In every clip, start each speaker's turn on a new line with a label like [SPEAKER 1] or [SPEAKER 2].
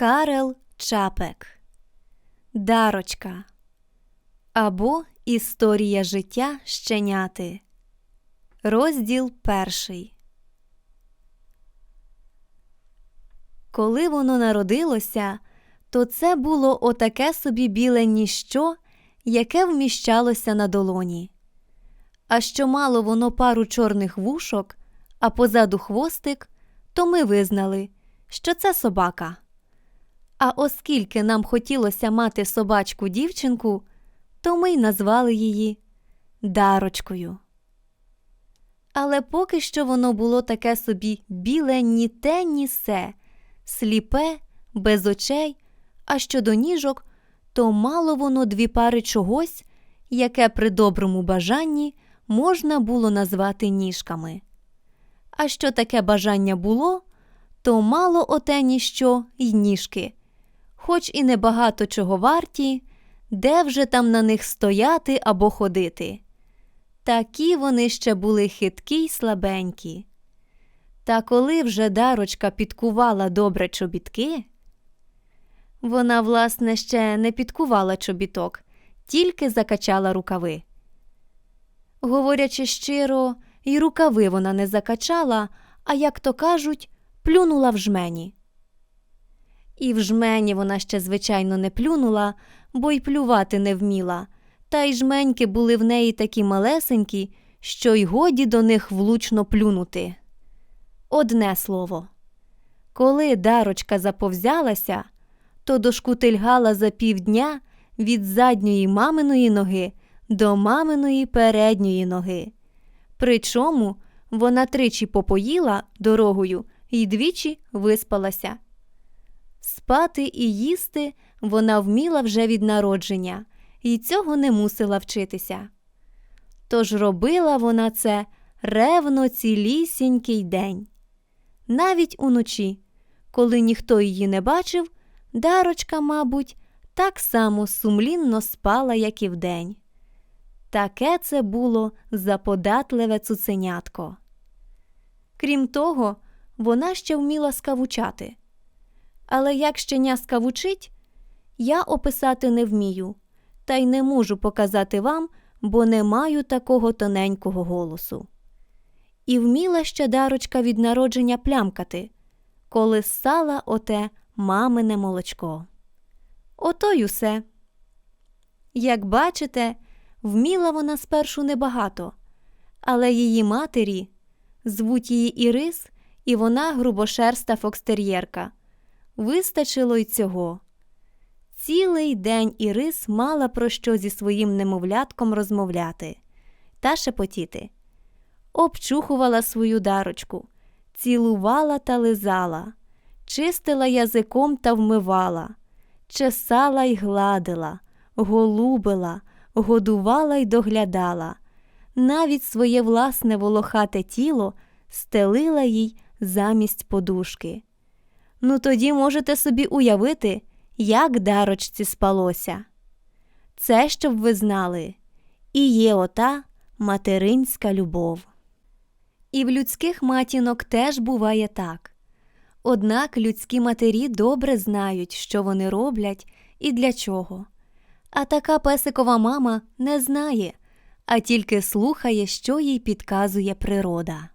[SPEAKER 1] Карел Чапек Дарочка або Історія життя щеняти. Розділ перший. Коли воно народилося, то це було отаке собі біле ніщо, яке вміщалося на долоні. А що мало воно пару чорних вушок, а позаду хвостик, то ми визнали, що це собака. А оскільки нам хотілося мати собачку дівчинку, то ми й назвали її Дарочкою. Але поки що воно було таке собі біле ні те, ні се, сліпе, без очей, а щодо ніжок, то мало воно дві пари чогось, яке при доброму бажанні можна було назвати ніжками. А що таке бажання було, то мало оте ніщо й ніжки, хоч і небагато чого варті, де вже там на них стояти або ходити. Такі вони ще були хиткі й слабенькі. Та коли вже дарочка підкувала добре чобітки, вона, власне, ще не підкувала чобіток, тільки закачала рукави. Говорячи щиро, й рукави вона не закачала, а, як то кажуть, плюнула в жмені. І в жмені вона ще, звичайно, не плюнула, бо й плювати не вміла, та й жменьки були в неї такі малесенькі, що й годі до них влучно плюнути. Одне слово. Коли дарочка заповзялася, то дошкутильгала за півдня від задньої маминої ноги до маминої передньої ноги. Причому вона тричі попоїла дорогою і двічі виспалася. Спати і їсти вона вміла вже від народження і цього не мусила вчитися. Тож робила вона це ревно цілісінький день. Навіть уночі, коли ніхто її не бачив, дарочка, мабуть, так само сумлінно спала, як і вдень. Таке це було заподатливе цуценятко. Крім того, вона ще вміла скавучати. Але як щеня скавучить, я описати не вмію, та й не можу показати вам, бо не маю такого тоненького голосу. І вміла ще дарочка від народження плямкати, коли ссала оте мамине молочко. Ото й усе. Як бачите, вміла вона спершу небагато, але її матері звуть її Ірис, і вона грубошерста фокстер'єрка. Вистачило й цього. Цілий день Ірис мала про що зі своїм немовлятком розмовляти та шепотіти. Обчухувала свою дарочку, цілувала та лизала, чистила язиком та вмивала, чесала й гладила, голубила, годувала й доглядала, навіть своє власне волохате тіло стелила їй замість подушки. Ну тоді можете собі уявити, як дарочці спалося. Це щоб ви знали, і є ота материнська любов. І в людських матінок теж буває так. Однак людські матері добре знають, що вони роблять і для чого. А така песикова мама не знає, а тільки слухає, що їй підказує природа.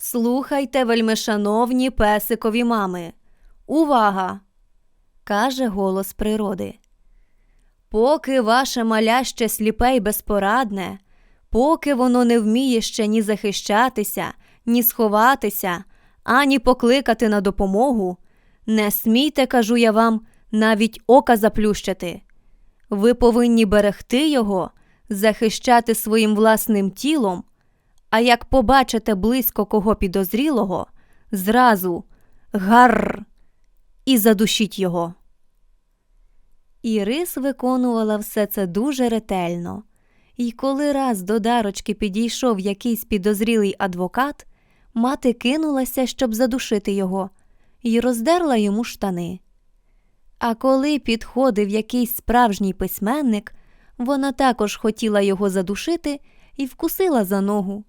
[SPEAKER 1] Слухайте, вельмишановні песикові мами. Увага! каже голос природи. Поки ваше маля ще сліпе й безпорадне, поки воно не вміє ще ні захищатися, ні сховатися, ані покликати на допомогу, не смійте, кажу я вам, навіть ока заплющити. Ви повинні берегти його, захищати своїм власним тілом, а як побачите близько кого підозрілого, зразу гарр і задушіть його. Ірис виконувала все це дуже ретельно, і коли раз до дарочки підійшов якийсь підозрілий адвокат, мати кинулася, щоб задушити його, і роздерла йому штани. А коли підходив якийсь справжній письменник, вона також хотіла його задушити і вкусила за ногу.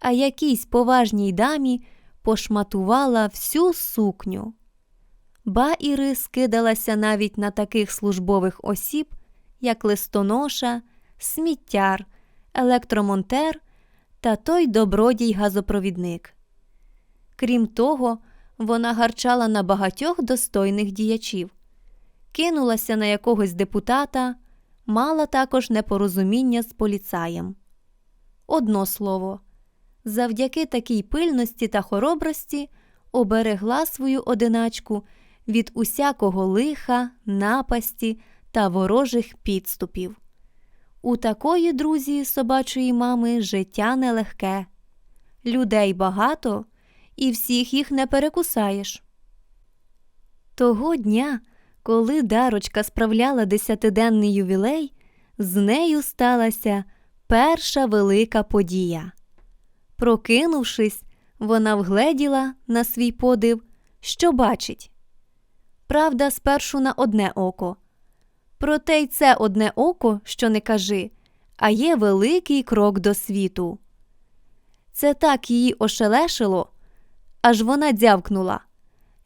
[SPEAKER 1] А якійсь поважній дамі пошматувала всю сукню. ба Іри скидалася навіть на таких службових осіб, як листоноша, сміттяр, електромонтер та той добродій газопровідник. Крім того, вона гарчала на багатьох достойних діячів, кинулася на якогось депутата, мала також непорозуміння з поліцаєм. Одно слово, завдяки такій пильності та хоробрості оберегла свою одиначку від усякого лиха, напасті та ворожих підступів. У такої друзі собачої мами життя нелегке. Людей багато, і всіх їх не перекусаєш. Того дня, коли дарочка справляла десятиденний ювілей, з нею сталася перша велика подія. Прокинувшись, вона вгледіла на свій подив, що бачить. Правда, спершу на одне око. Проте й це одне око, що не кажи, а є великий крок до світу. Це так її ошелешило, аж вона дзявкнула.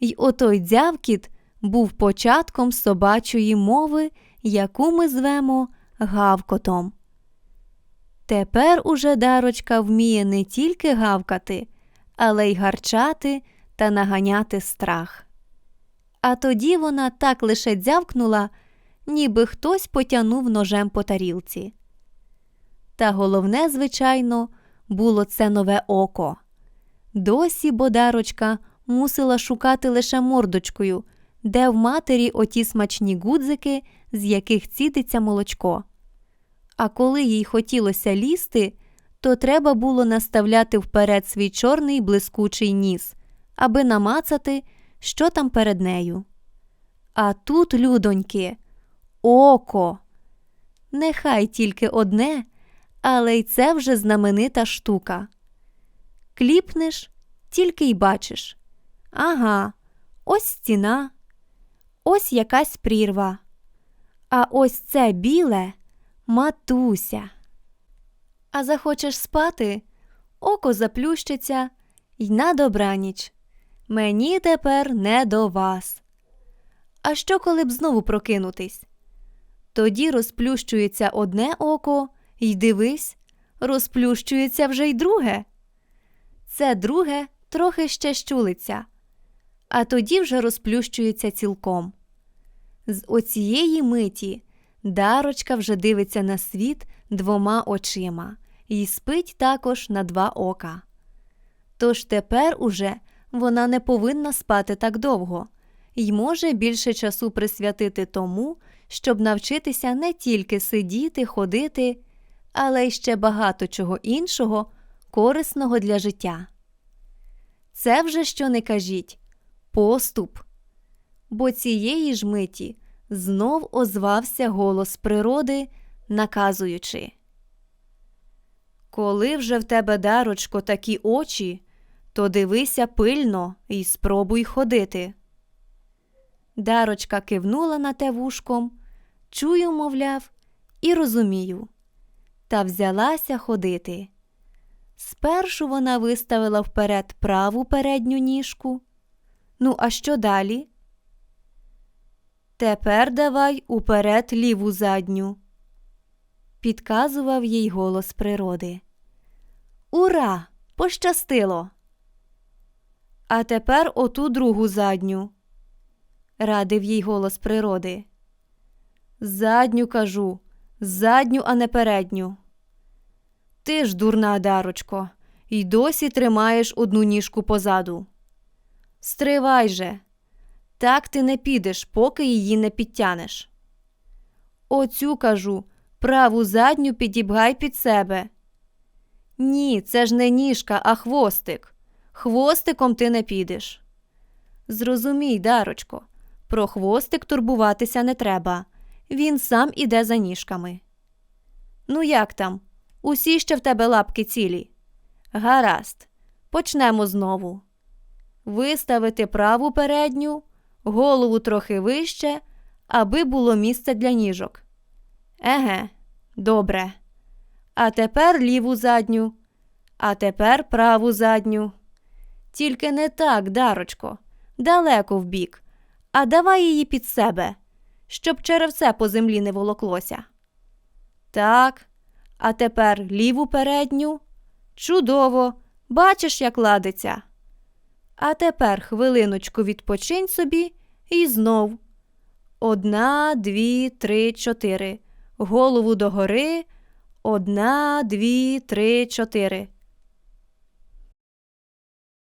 [SPEAKER 1] Й отой дзявкіт був початком собачої мови, яку ми звемо гавкотом. Тепер уже дарочка вміє не тільки гавкати, але й гарчати та наганяти страх. А тоді вона так лише дзявкнула, ніби хтось потягнув ножем по тарілці. Та головне, звичайно, було це нове око. Досі бодарочка мусила шукати лише мордочкою, де в матері оті смачні гудзики, з яких цідиться молочко. А коли їй хотілося лізти, то треба було наставляти вперед свій чорний блискучий ніс, аби намацати, що там перед нею. А тут, людоньки, око. Нехай тільки одне, але й це вже знаменита штука. Кліпнеш, тільки й бачиш. Ага, ось стіна, ось якась прірва. А ось це біле матуся. А захочеш спати, око заплющиться й на добраніч. Мені тепер не до вас. А що, коли б знову прокинутись? Тоді розплющується одне око, й дивись, розплющується вже й друге. Це друге трохи ще щулиться, а тоді вже розплющується цілком. З оцієї миті дарочка вже дивиться на світ двома очима і спить також на два ока. Тож тепер уже вона не повинна спати так довго й може більше часу присвятити тому, щоб навчитися не тільки сидіти, ходити, але й ще багато чого іншого, корисного для життя. Це вже що не кажіть поступ. Бо цієї ж миті знов озвався голос природи, наказуючи Коли вже в тебе, дарочко, такі очі, то дивися пильно і спробуй ходити. Дарочка кивнула на те вушком, чую, мовляв, і розумію, та взялася ходити. Спершу вона виставила вперед праву передню ніжку. Ну, а що далі? Тепер давай уперед ліву задню, підказував їй голос природи. Ура! Пощастило! А тепер оту другу задню, радив їй голос природи. Задню кажу, задню, а не передню. Ти ж, дурна дарочко, й досі тримаєш одну ніжку позаду. Стривай же, так ти не підеш, поки її не підтянеш. Оцю кажу, праву задню підібгай під себе. Ні, це ж не ніжка, а хвостик. Хвостиком ти не підеш. Зрозумій, дарочко, про хвостик турбуватися не треба. Він сам іде за ніжками. Ну, як там? Усі ще в тебе лапки цілі. Гаразд, почнемо знову. Виставити праву передню, голову трохи вище, аби було місце для ніжок. Еге, добре. А тепер ліву задню, а тепер праву задню. Тільки не так, дарочко, далеко вбік, А давай її під себе, щоб черевце по землі не волоклося. Так, а тепер ліву передню. Чудово, бачиш, як ладиться. А тепер хвилиночку відпочинь собі і знов. Одна, дві, три, чотири. Голову догори. Одна, дві, три, чотири.